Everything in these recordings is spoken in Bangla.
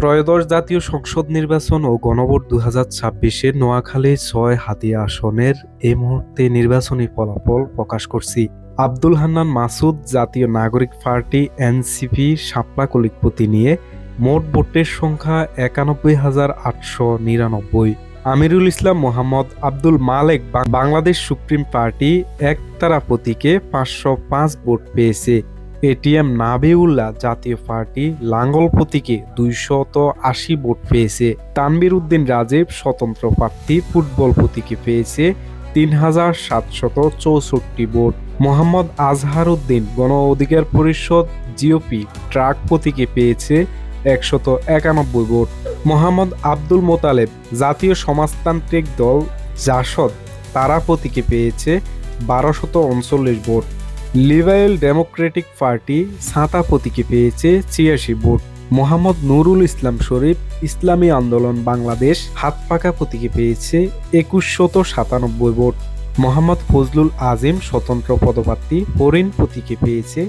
ত্রয়োদশ জাতীয় সংসদ নির্বাচন ও গণভোট দু হাজার ছাব্বিশে নোয়াখালী ছয় হাতিয়া আসনের এই মুহূর্তে নির্বাচনী ফলাফল প্রকাশ করছি। আব্দুল হান্নান মাসুদ জাতীয় নাগরিক পার্টি এনসিপি শাপলা কলিকপতি নিয়ে মোট ভোটের সংখ্যা একানব্বই হাজার আটশো নিরানব্বই। আমিরুল ইসলাম মোহাম্মদ আব্দুল মালেক বাংলাদেশ সুপ্রিম পার্টি একতারা প্রতীকে পাঁচশো পাঁচ ভোট পেয়েছে। এটিএম নাবিউল্লাহ জাতীয় পার্টি লাঙ্গল প্রতীকে দুইশত আশি ভোট পেয়েছে। তানবির উদ্দিন রাজীব স্বতন্ত্র প্রার্থী ফুটবল প্রতীকে পেয়েছে তিন হাজার সাতশত চৌষট্টি ভোট। মোহাম্মদ আজহার উদ্দিন গণ অধিকার পরিষদ জিওপি ট্রাক প্রতীকে পেয়েছে একশত একানব্বই ভোট। মোহাম্মদ আব্দুল মোতালেব জাতীয় সমাজতান্ত্রিক দল জাসদ তারা প্রতীকে পেয়েছে বারোশত উনচল্লিশ ভোট। লিবারেল ডেমোক্রেটিক পার্টি সাঁতা প্রতীকে পেয়েছে ছিয়াশি ভোট। মোহাম্মদ নুরুল ইসলাম শরীফ, ইসলামী আন্দোলন বাংলাদেশ হাতপাকা প্রতীকে পেয়েছে একুশশত সাতানব্বই ভোট। মোহাম্মদ ফজলুল আজিম স্বতন্ত্র পদপ্রার্থী, হরিণ প্রতীকে পেয়েছে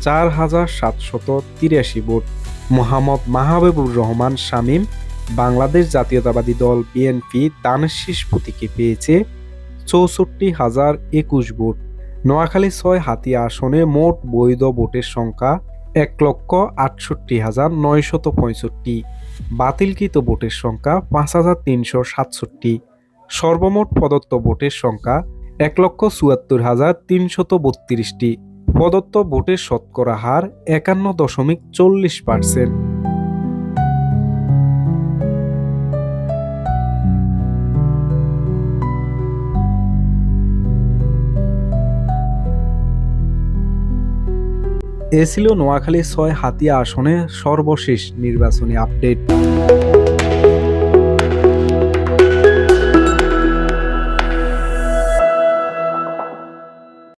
চার হাজার সাতশত তিরাশি ভোট। মোহাম্মদ মাহবুবুর রহমান শামীম, বাংলাদেশ জাতীয়তাবাদী দল বিএনপি দানের শীষ প্রতীকে পেয়েছে চৌষট্টি হাজার একুশ ভোট। নোয়াখালী ছয় হাতিয়া আসনে মোট বৈধ ভোটের সংখ্যা এক লক্ষ আটষট্টি হাজার নয়শত পঁয়ষট্টি। বাতিলকৃত ভোটের সংখ্যা পাঁচ হাজার তিনশো সাতষট্টি। সর্বমোট প্রদত্ত ভোটের সংখ্যা এক লক্ষ চুয়াত্তর হাজার তিনশত বত্রিশটি। প্রদত্ত ভোটের শতকরা হার একান্ন দশমিক চল্লিশ পার্সেন্ট। এ ছিল নোয়াখালী ছয় হাতিয়া আসনে সর্বশেষ নির্বাচনী আপডেট।